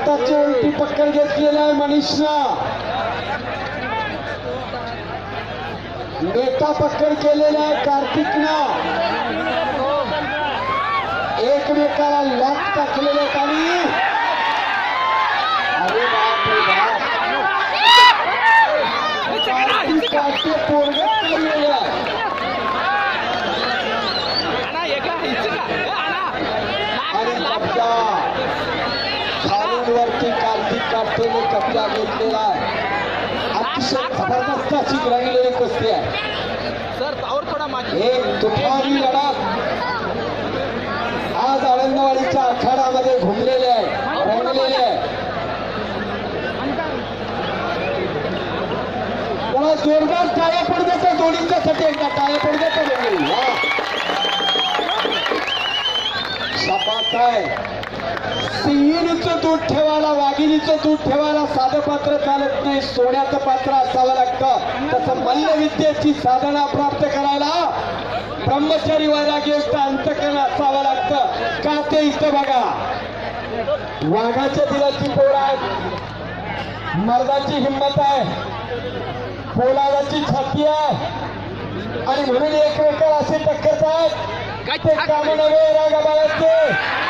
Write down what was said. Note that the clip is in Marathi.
आताची उलटी पक्कड घेतलेला आहे मनीषनं. नेता पक्कड केलेला आहे कार्तिकनं. एकमेकाला लॉक टाकलेले आहेत आणि काट्टेने कब्जा घेतलेला आहे. अतिशय जबरदस्त अशी रंगलेली कुस्ती आहे. सर पावर थोडा मागे. एक तुफानी लढत. आज आनंदवाडीच्या आखाडामध्ये घुमलेले आहे रंगलेले आहे. त्याला जोरदार टाळ्या पडू देतो दोन्हीच्यासाठी एकदा टाळ्या पडू देतो दोन्ही. शाबास आहे. सिंहिणीचं दूध वाघिणीचं दूध ठेवायला साधं पात्र चालत नाही सोन्याचं पात्र असावं लागतं. तसं मल्लविद्येची साधना प्राप्त करायला ब्रह्मचारी वैराग्ययुक्त अंतकरण असावं लागतं. का ते इथं बघा? वाघाच्या दिलाची पोर आहे मर्दाची हिंमत आहे. पोलादाची छाती आहे. आणि म्हणून एकमेकाला असे टक्करतात ते काम नव्हे रागाबाळाचे. आणि